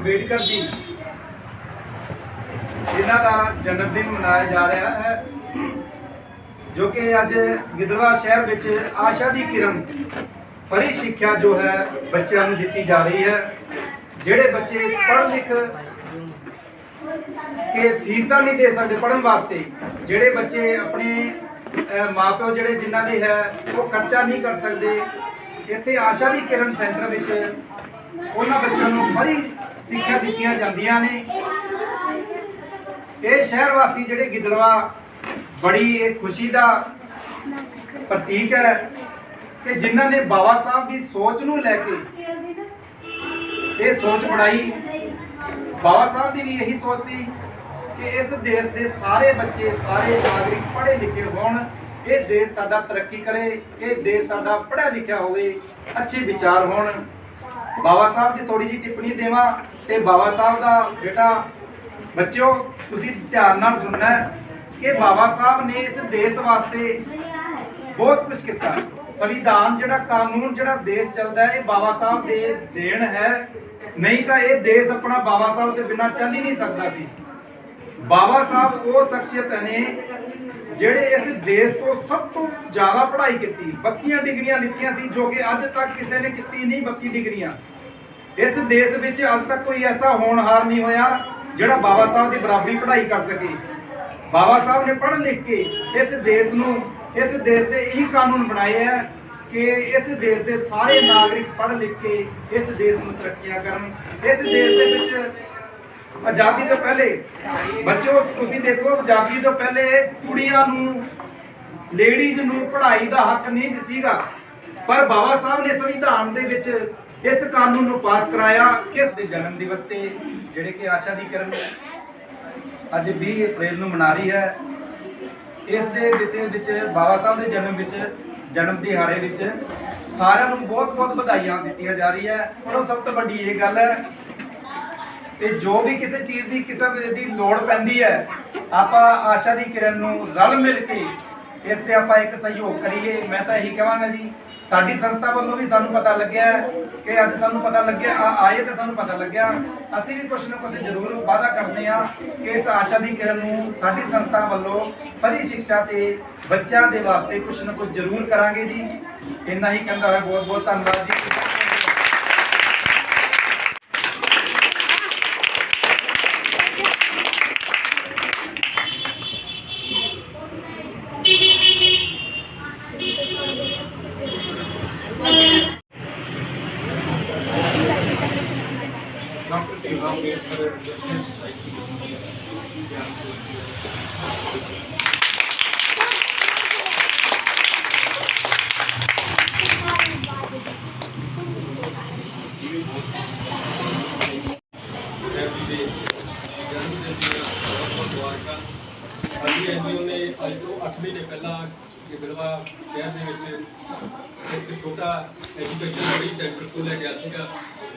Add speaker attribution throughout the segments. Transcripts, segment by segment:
Speaker 1: ਅੰਬੇਡਕਰ ਜੀ ਇਹਨਾਂ ਦਾ ਜਨਮ ਦਿਨ ਮਨਾਇਆ ਜਾ ਰਿਹਾ ਹੈ ਜੋ ਕਿ ਅੱਜ ਗਿੱਦੜਵਾ ਸ਼ਹਿਰ ਵਿੱਚ ਆਸ਼ਾ ਦੀ ਕਿਰਨ ਫਰੀ ਸਿੱਖਿਆ ਜੋ ਹੈ ਬੱਚਿਆਂ ਨੂੰ ਦਿੱਤੀ ਜਾ ਰਹੀ ਹੈ ਜਿਹੜੇ ਬੱਚੇ ਪੜ੍ਹ ਲਿਖ ਕਿ ਫੀਸਾਂ ਨਹੀਂ ਦੇ ਸਕਦੇ ਪੜਨ ਵਾਸਤੇ ਜਿਹੜੇ ਬੱਚੇ ਆਪਣੇ ਅਹ, ਮਾਪਿਓ ਜਿਹੜੇ ਜਿਨ੍ਹਾਂ ਦੇ ਹੈ ਉਹ ਖਰਚਾ ਨਹੀਂ ਕਰ ਸਕਦੇ ਇੱਥੇ ਆਸ਼ਾ ਦੀ ਕਿਰਨ ਸੈਂਟਰ ਵਿੱਚ ਉਹਨਾਂ ਬੱਚਿਆਂ ਨੂੰ ਫਰੀ ਸਿੱਖਿਆ ਦਿੱਤੀਆਂ ਜਾਂਦੀਆਂ ਨੇ। ਇਹ ਸ਼ਹਿਰ ਵਾਸੀ ਜਿਹੜੇ ਗਿੱਦੜਵਾ, ਬੜੀ ਇਹ ਖੁਸ਼ੀ ਦਾ ਪ੍ਰਤੀਕ ਹੈ। ਕਿ ਜਿਨ੍ਹਾਂ ਨੇ ਬਾਬਾ ਸਾਹਿਬ ਦੀ ਸੋਚ ਨੂੰ ਲੈ ਕੇ ਇਹ ਸੋਚ ਬਣਾਈ, ਬਾਬਾ ਸਾਹਿਬ ਦੀ ਵੀ ਇਹੀ ਸੋਚ ਸੀ ਕਿ ਇਸ ਦੇਸ਼ ਦੇ ਸਾਰੇ ਬੱਚੇ, ਸਾਰੇ ਨਾਗਰਿਕ ਪੜ੍ਹੇ ਲਿਖੇ ਹੋਣ, ਇਹ ਦੇਸ਼ ਸਾਡਾ ਤਰੱਕੀ ਕਰੇ, ਇਹ ਦੇਸ਼ ਸਾਡਾ ਪੜ੍ਹਿਆ ਲਿਖਿਆ ਹੋਵੇ, ਅੱਛੇ ਵਿਚਾਰ ਹੋਣ। ਬਾਬਾ ਸਾਹਿਬ ਦੀ ਥੋੜੀ ਜਿਹੀ ਟਿੱਪਣੀ ਦੇਵਾਂ ਤੇ ਬਾਬਾ ਸਾਹਿਬ ਦਾ ਬੇਟਾ, ਬੱਚਿਓ, ਤੁਸੀਂ ਧਿਆਨ ਨਾਲ ਸੁਣਨਾ ਕਿ ਬਾਬਾ ਸਾਹਿਬ ਨੇ ਇਸ ਦੇਸ਼ ਵਾਸਤੇ ਬਹੁਤ ਕੁਝ ਕੀਤਾ। ਸੰਵਿਧਾਨ ਜਿਹੜਾ, ਕਾਨੂੰਨ ਜਿਹੜਾ ਦੇਸ਼ ਚੱਲਦਾ ਹੈ, ਇਹ ਬਾਬਾ ਸਾਹਿਬ ਦੇ ਦੇਣ ਹੈ। ਨਹੀਂ ਤਾਂ ਇਹ ਦੇਸ਼ ਆਪਣਾ ਬਾਬਾ ਸਾਹਿਬ ਦੇ ਬਿਨਾਂ ਚੱਲ ਹੀ ਨਹੀਂ ਸਕਦਾ ਸੀ। ਬਾਬਾ ਸਾਹਿਬ ਉਹ ਸ਼ਖਸੀਅਤ ਨੇ ਜਿਹੜੇ ਇਸ ਦੇਸ਼ ਤੋਂ ਸਭ ਤੋਂ ਜ਼ਿਆਦਾ ਪੜ੍ਹਾਈ ਕੀਤੀ 32 ਡਿਗਰੀਆਂ ਲਿੱਤੀਆਂ ਸੀ, ਜੋ ਕਿ ਅੱਜ ਤੱਕ ਕਿਸੇ ਨੇ ਕੀਤੀ ਨਹੀਂ 32 ਡਿਗਰੀਆਂ। ਇਸ ਦੇਸ਼ ਵਿੱਚ ਅੱਜ ਤੱਕ ਕੋਈ ਐਸਾ ਹੋਣਹਾਰ ਨਹੀਂ ਹੋਇਆ ਜਿਹੜਾ ਬਾਬਾ ਸਾਹਿਬ ਦੀ ਬਰਾਬਰੀ ਪੜ੍ਹਾਈ ਕਰ ਸਕੇ। ਬਾਬਾ ਸਾਹਿਬ ਨੇ ਪੜ੍ਹ ਲਿਖ ਕੇ ਇਸ ਦੇਸ਼ ਨੂੰ, ਇਸ ਦੇਸ਼ ਦੇ ਇਹੀ ਕਾਨੂੰਨ ਬਣਾਏ ਹੈ ਕਿ ਇਸ ਦੇਸ਼ ਦੇ ਸਾਰੇ ਨਾਗਰਿਕ ਪੜ੍ਹ ਲਿਖ ਕੇ ਇਸ ਦੇਸ਼ ਨੂੰ ਤਰੱਕੀਆਂ ਕਰਨ। ਇਸ ਦੇਸ਼ ਦੇ ਵਿੱਚ ਆਜ਼ਾਦੀ ਤੋਂ ਪਹਿਲੇ। ਬੱਚੋ, ਤੁਸੀਂ ਦੇਖੋ, ਆਜ਼ਾਦੀ ਤੋਂ ਪਹਿਲੇ ਕੁੜੀਆਂ ਨੂੰ ਲੇਡੀਜ਼ ਨੂੰ ਪੜ੍ਹਾਈ ਦਾ ਹੱਕ ਨਹੀਂ ਸੀਗਾ। ਪਰ ਬਾਬਾ ਸਾਹਿਬ ਨੇ ਸੰਵਿਧਾਨ ਦੇ ਵਿੱਚ ਇਸ ਕਾਨੂੰਨ ਨੂੰ ਪਾਸ ਕਰਾਇਆ ਕਿ ਇਸ ਦੇ ਜਨਮ ਦਿਵਸ ਤੇ ਜਿਹੜੇ ਕਿ ਆਸ਼ਾ ਦੀ ਕਿਰਨ ਅੱਜ 20 ਅਪ੍ਰੈਲ ਨੂੰ ਮਨਾ ਰਹੀ ਹੈ, ਇਸ ਦੇ ਵਿੱਚ ਵਿੱਚ ਬਾਬਾ ਸਾਹਿਬ ਦੇ ਜਨਮ ਵਿੱਚ, ਜਨਮ ਦਿਹਾੜੇ ਵਿੱਚ ਸਾਰਿਆਂ ਨੂੰ ਬਹੁਤ ਬਹੁਤ ਵਧਾਈਆਂ ਦਿੱਤੀਆਂ ਜਾ ਰਹੀ ਹੈ ਪਰ ਉਹ ਸਭ ਤੋਂ ਵੱਡੀ ਇਹ ਗੱਲ ਹੈ ਤੇ ਜੋ ਵੀ ਕਿਸੇ ਚੀਜ਼ ਦੀ ਕਿਸੇ ਦੀ ਲੋੜ ਪੈਂਦੀ ਹੈ, ਆਪਾਂ ਆਸ਼ਾ ਦੀ ਕਿਰਨ ਨੂੰ ਰਲ ਮਿਲ ਕੇ ਇਸ ਤੇ ਆਪਾਂ ਇੱਕ ਸਹਿਯੋਗ ਕਰੀਏ। ਮੈਂ ਤਾਂ ਇਹੀ ਕਹਾਂਗਾ ਜੀ, ਸਾਡੀ ਸੰਸਥਾ ਵੱਲੋਂ ਵੀ ਸਾਨੂੰ ਪਤਾ ਲੱਗਿਆ ਕਿ ਅੱਜ ਸਾਨੂੰ ਪਤਾ ਲੱਗਿਆ, ਆ- ਆਏ ਤੇ ਸਾਨੂੰ ਪਤਾ ਲੱਗਿਆ। ਅਸੀਂ ਵੀ ਕੁਝ ਨਾ ਕੁਝ ਜ਼ਰੂਰ ਵਾਅਦਾ ਕਰਦੇ ਹਾਂ ਕਿ ਇਸ ਆਸ਼ਾ ਦੀ ਕਿਰਨ ਨੂੰ ਸਾਡੀ ਸੰਸਥਾ ਵੱਲੋਂ ਫਰੀ ਸਿੱਖਿਆ ਤੇ ਬੱਚਿਆਂ ਦੇ ਵਾਸਤੇ ਕੁਝ ਨਾ ਕੁਝ ਜ਼ਰੂਰ ਕਰਾਂਗੇ ਜੀ। ਇੰਨਾ ਹੀ ਕਹਿੰਦਾ ਹੋਇਆ ਬਹੁਤ ਬਹੁਤ ਧੰਨਵਾਦ ਜੀ। Doctor Bhimrao Ambedkar education society
Speaker 2: happy day ਜਨਮ ਦਿਨ ਦੀਆਂ ਬਹੁਤ ਬਹੁਤ ਮੁਬਾਰਕਾਂ ਸਾਡੀ ਐਨਜੀਓ ਨੇ ਅੱਜ ਤੋਂ 8 ਮਹੀਨੇ ਪਹਿਲਾਂ ਗਿੱਦੜਵਾ ਸ਼ਹਿਰ ਦੇ ਵਿੱਚ ਇੱਕ ਛੋਟਾ ਐਜੂਕੇਸ਼ਨ ਸਟੱਡੀ ਸੈਂਟਰ ਖੋਲ੍ਹਿਆ ਗਿਆ ਸੀਗਾ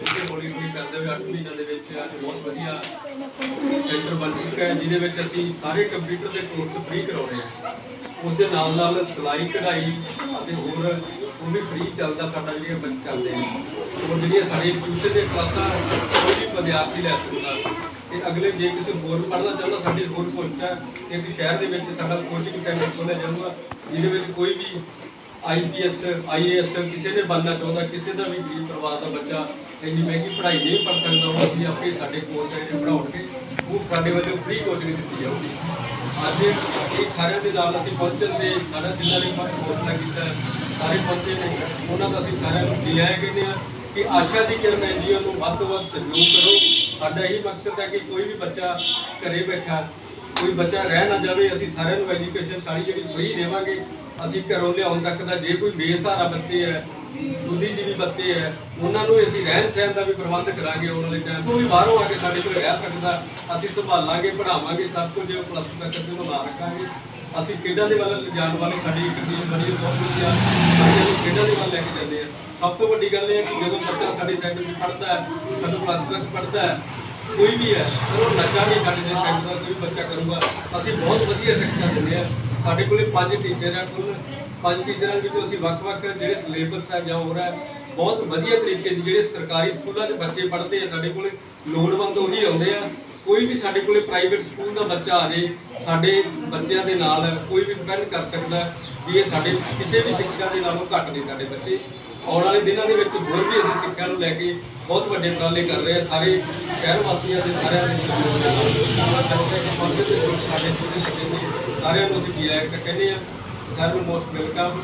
Speaker 2: ਉੱਥੇ ਹੌਲੀ ਹੌਲੀ ਕਰਦੇ ਹੋਏ 8 ਮਹੀਨਿਆਂ ਦੇ ਵਿੱਚ ਅੱਜ ਬਹੁਤ ਵਧੀਆ ਸੈਂਟਰ ਬਣ ਚੁੱਕਾ ਹੈ, ਜਿਹਦੇ ਵਿੱਚ ਅਸੀਂ ਸਾਰੇ ਕੰਪਿਊਟਰ ਦੇ ਕੋਰਸ ਫ੍ਰੀ ਕਰਾਉਣੇ ਆ। ਉਸ ਦੇ ਨਾਲ ਨਾਲ ਸਿਲਾਈ, ਕਢਾਈ ਅਤੇ ਹੋਰ ਉਹ ਵੀ ਫ੍ਰੀ ਚੱਲਦਾ ਸਾਡਾ ਜਿਹੜੀਆਂ ਬੱਚੇ ਚੱਲਦੇ ਨੇ ਉਹ ਜਿਹੜੀਆਂ ਸਾਡੀਆਂ ਟਿਊਸ਼ਨ ਦੀਆਂ ਕਲਾਸਾਂ ਕੋਈ ਵੀ ਵਿਦਿਆਰਥੀ ਲੈ ਸਕਦਾ। ਤੇ ਅਗਲੇ ਜੇ ਕਿਸੇ ਹੋਰ ਪੜ੍ਹਨਾ ਚਾਹੁੰਦਾ, ਸਾਡੀ ਹੋਰ ਕੋਸ਼ਿਸ਼ ਹੈ ਸ਼ਹਿਰ ਦੇ ਵਿੱਚ ਸਾਡਾ ਕੋਚਿੰਗ ਸੈਂਟਰ ਖੋਲ੍ਹਿਆ ਜਾਊਗਾ, ਜਿਹਦੇ ਵਿੱਚ ਕੋਈ ਵੀ ਆਈਪੀਐਸ ਆਈਏਐਸ ਕਿਸੇ ਨੇ ਬਣਨਾ ਚਾਹੁੰਦਾ, ਕਿਸੇ ਦਾ ਵੀ ਗਰੀਬ ਪਰਿਵਾਰ ਦਾ ਬੱਚਾ ਇੰਨੀ ਮਹਿੰਗੀ ਪੜ੍ਹਾਈ ਨਹੀਂ ਪੜ੍ਹ ਸਕਦਾ, ਉਹ ਅਸੀਂ ਆਪੇ ਸਾਡੇ ਕੋਚ ਜਿਹੜੇ ਪੜ੍ਹਾਉਣਗੇ। ਉਹ ਸਾਡੇ ਵੱਲੋਂ ਫ੍ਰੀ ਕੋਚਿੰਗ ਦਿੱਤੀ ਜਾਊਗੀ। ਅੱਜ ਇਹ ਸਾਰਿਆਂ ਦੇ ਨਾਲ ਅਸੀਂ ਪਹੁੰਚਣ ਦੇ ਸਾਰਾ ਜਿਨ੍ਹਾਂ ਨੇ ਪਹੁੰਚਣਾ ਕੀਤਾ, ਸਾਰੇ ਪਹੁੰਚੇ ਨੇ, ਉਹਨਾਂ ਦਾ ਅਸੀਂ ਸਾਰਿਆਂ ਨੂੰ ਜੀ ਆਇਆਂ ਕਹਿੰਦੇ ਹਾਂ ਕਿ ਆਸ਼ਾ ਦੀ ਕਿਰਨ ਐਨਜੀਓ ਨੂੰ ਵੱਧ ਤੋਂ ਵੱਧ ਸਹਿਯੋਗ ਕਰੋ। ਸਾਡਾ ਇਹੀ ਮਕਸਦ ਹੈ ਕਿ ਕੋਈ ਵੀ ਬੱਚਾ ਘਰੇ ਬੈਠਾ ਕੋਈ ਬੱਚਾ ਰਹਿ ਨਾ ਜਾਵੇ, ਅਸੀਂ ਸਾਰਿਆਂ ਨੂੰ ਐਜੂਕੇਸ਼ਨ ਸਾਰੀ ਜਿਹੜੀ ਫ੍ਰੀ ਦੇਵਾਂਗੇ। ਅਸੀਂ ਘਰੋਂ ਲਿਆਉਣ ਤੱਕ ਦਾ ਜੇ ਕੋਈ ਬੇਸਹਾਰਾ ਬੱਚੇ ਹੈ, ਬੁੱਧੀਜੀਵੀ ਬੱਚੇ ਹੈ, ਉਹਨਾਂ ਨੂੰ ਅਸੀਂ ਰਹਿਣ ਸਹਿਣ ਦਾ ਵੀ ਪ੍ਰਬੰਧ ਕਰਾਂਗੇ ਆਉਣ ਵਾਲੇ ਟਾਈਮ ਕੋਈ ਬਾਹਰੋਂ ਆ ਕੇ ਸਾਡੇ ਕੋਲ ਰਹਿ ਸਕਦਾ, ਅਸੀਂ ਸੰਭਾਲਾਂਗੇ, ਪੜ੍ਹਾਵਾਂਗੇ, ਸਭ ਕੁਝ ਪਲੱਸ ਟੂ ਤੱਕ ਅਸੀਂ ਉਹਨੂੰ ਰੱਖਾਂਗੇ ਅਸੀਂ ਖੇਡਾਂ ਦੇ ਵੱਲ ਜਾਣ ਵਾਲੀ, ਸਾਡੀ ਇੱਕ ਟੀਮ ਬਣੀ ਬਹੁਤ ਵਧੀਆ। ਅਸੀਂ ਨੂੰ ਖੇਡਾਂ ਦੇ ਵੱਲ ਲੈ ਕੇ ਜਾਂਦੇ ਹਾਂ ਸਭ ਤੋਂ ਵੱਡੀ ਗੱਲ ਇਹ ਹੈ ਕਿ ਜਦੋਂ ਬੱਚਾ ਸਾਡੇ ਸੈਂਟਰ ਵਿੱਚ ਪੜ੍ਹਦਾ ਹੈ, ਸਾਨੂੰ ਪਲੱਸ ਤੱਕ ਪੜ੍ਹਦਾ ਹੈ ਕੋਈ ਵੀ ਹੈ, ਉਹ ਨਸ਼ਾ ਨਹੀਂ ਸਾਡੇ ਦੇ ਸੈਂਟਰ ਦਾ ਕੋਈ ਬੱਚਾ ਕਰੂਗਾ। ਅਸੀਂ ਬਹੁਤ ਵਧੀਆ ਸਿੱਖਿਆ ਦਿੰਦੇ ਹਾਂ। ਸਾਡੇ ਕੋਲੇ ਪੰਜ ਟੀਚਰ ਹੈ ਕੁੱਲ। ਪੰਜ ਟੀਚਰਾਂ ਵਿੱਚੋਂ ਅਸੀਂ ਵੱਖ-ਵੱਖ ਜਿਹੜੇ ਸਿਲੇਬਸ ਹੈ ਜਾਂ ਹੋਰ ਹੈ, ਬਹੁਤ ਵਧੀਆ ਤਰੀਕੇ ਦੀ ਜਿਹੜੇ ਸਰਕਾਰੀ ਸਕੂਲਾਂ 'ਚ ਬੱਚੇ ਪੜ੍ਹਦੇ ਆ ਸਾਡੇ ਕੋਲੇ, ਲੋੜਵੰਦ ਉਹੀ ਆਉਂਦੇ ਆ। ਕੋਈ ਵੀ ਸਾਡੇ ਕੋਲੇ ਪ੍ਰਾਈਵੇਟ ਸਕੂਲ ਦਾ ਬੱਚਾ ਆ ਜੇ, ਸਾਡੇ ਬੱਚਿਆਂ ਦੇ ਨਾਲ ਕੋਈ ਵੀ ਡਿਪੈਂਡ ਕਰ ਸਕਦਾ, ਵੀ ਇਹ ਸਾਡੇ ਕਿਸੇ ਵੀ ਸਿੱਖਿਆ ਦੇ ਨਾਲੋਂ ਘੱਟ ਨਹੀਂ ਸਾਡੇ ਬੱਚੇ। ਆਉਣ ਵਾਲੇ ਦਿਨਾਂ ਦੇ ਵਿੱਚ ਹੋਰ ਵੀ ਅਸੀਂ ਸਿੱਖਿਆ ਨੂੰ ਲੈ ਕੇ ਬਹੁਤ ਵੱਡੇ ਉਪਰਾਲੇ ਕਰ ਰਹੇ ਹਾਂ। ਸਾਰੇ ਸ਼ਹਿਰ ਵਾਸੀਆਂ ਦੇ ਸਾਰਿਆਂ ਦੇ ਸਹਿਯੋਗ ਨਾਲ ਸਾਡੇ ਸਮਾਜ ਦੇ ਲੋਕ ਸਾਡੇ ਛੋਟੇ ਲੱਗੇ ਨੇ। ਸਾਰਿਆਂ ਨੂੰ ਅਸੀਂ ਬੀਆਇਕ ਕਹਿੰਦੇ ਆ ਸਾਰਿਆਂ ਨੂੰ ਮੋਸਟ ਵੈਲਕਮ